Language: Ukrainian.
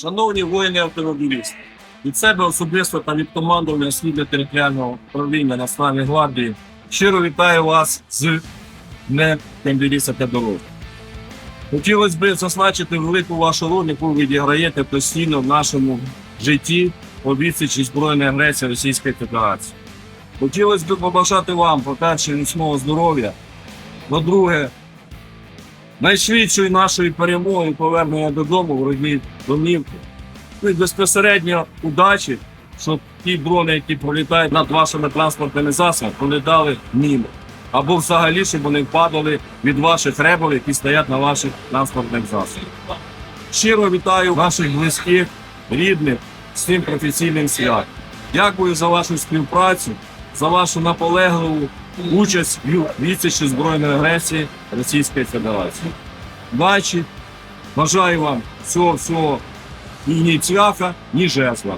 Шановні воїни автомобілісти, від себе особисто та від командування Східного територіального управління Національної гвардії щиро вітаю вас з Днем Автомобіліста та дороги. Хотілося б зазначити велику вашу роль, яку ви відіграєте постійно в нашому житті відсічі збройної агресії Російської Федерації. Хотілося б побажати вам, по-перше, міцного здоров'я, по-друге, найшвидшої нашої перемоги повернення додому в родні домівки. Ну і безпосередньо удачі, щоб ті дрони, які пролітають над вашими транспортними засобами, пролітали мимо. Або взагалі, щоб вони падали від ваших ребел, які стоять на ваших транспортних засобах. Щиро вітаю ваших близьких, рідних з цим професійним святом. Дякую за вашу співпрацю, за вашу наполегливу участь в відсічі збройної агресії Російської Федерації. Бачить, бажаю вам всього всього ні цвяха, ні жезла.